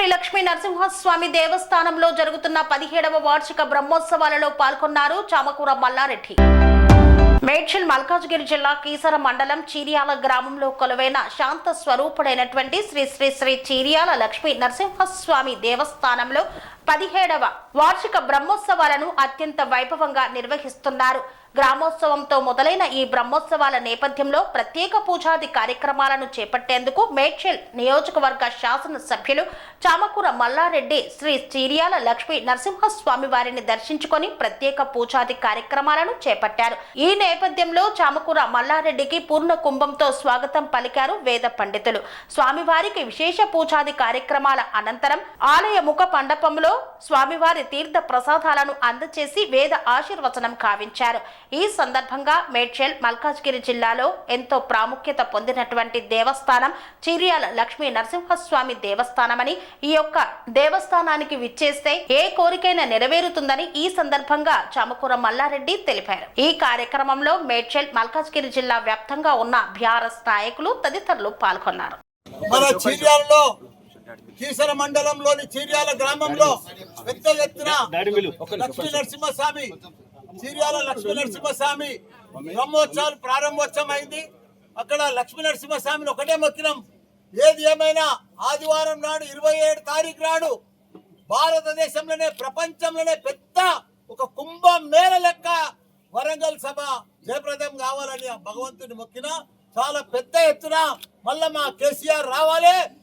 శ్రీ లక్ష్మీ నరసింహస్వామి దేవస్థానంలో జరుగుతున్న పదిహేడవ వార్షిక బ్రహ్మోత్సవాలలో పాల్గొన్నారు చామకూర మల్లారెడ్డి. మేడ్చల్ మల్కాజ్గిరి జిల్లా కీసర మండలం చీరియాల గ్రామంలో కొలువైన శాంత స్వరూపుడైనటువంటి శ్రీ శ్రీ శ్రీ చీరియాల లక్ష్మీ నరసింహస్వామి దేవస్థానంలో పదిహేడవ వార్షిక బ్రహ్మోత్సవాలను అత్యంత వైభవంగా నిర్వహిస్తున్నారు. గ్రామోత్సవంతో మొదలైన ఈ బ్రహ్మోత్సవాల నేపథ్యంలో ప్రత్యేక పూజాది కార్యక్రమాలను చేపట్టేందుకు మేడ్చల్ నియోజకవర్గ శాసన సభ్యులు చామకూర మల్లారెడ్డి శ్రీ చీరియాల లక్ష్మీ నరసింహస్వామి వారిని దర్శించుకొని ప్రత్యేక పూజాది కార్యక్రమాలను చేపట్టారు. ఈ నేపథ్యంలో చామకూర మల్లారెడ్డికి పూర్ణ కుంభంతో స్వాగతం పలికారు వేద పండితులు. స్వామివారికి విశేష పూజాది కార్యక్రమాల అనంతరం ఆలయ ముఖ మండపంలో స్వామివారి తీర్థ ప్రసాదాలను అందచేసి వేద ఆశీర్వచనం కావించారు. ఈ సందర్భంగా మేడ్చల్ మల్కాజ్గిరి జిల్లాలో ఎంతో ప్రాముఖ్యత పొందినటువంటి దేవస్థానం చిరియాల లక్ష్మీ నరసింహస్వామి దేవస్థానమని ఈ యొక్క దేవస్థానానికి విచ్చేస్తే ఏ కోరికైనా నెరవేరుతుందని ఈ సందర్భంగా చామకూర మల్లారెడ్డి తెలిపారు. ఈ కార్యక్రమంలో మేడ్చల్ మల్కాజ్గిరి జిల్లా వ్యాప్తంగా ఉన్న బీఆర్ఎస్ నాయకులు తదితరులు పాల్గొన్నారు. మన చీర్యాలలో కీసర మండలంలోని చీర్యాల గ్రామంలో పెద్ద ఎత్తున లక్ష్మీ నరసింహస్వామి చీర్యాల లక్ష్మీ నరసింహస్వామి బ్రహ్మోత్సవాలు ప్రారంభోత్సవం అయింది అక్కడ లక్ష్మీ నరసింహస్వామిని ఒకటే మొక్కినాం. ఏది ఏమైనా ఆదివారం నాడు ఇరవై ఏడు తారీఖు నాడు భారతదేశంలోనే ప్రపంచంలోనే పెద్ద ఒక కుంభ మేళ లెక్క వరంగల్ సభ జయప్రదం కావాలని ఆ భగవంతుని మొక్కిన. చాలా పెద్ద ఎత్తున మళ్ళా మా కేసీఆర్ రావాలి.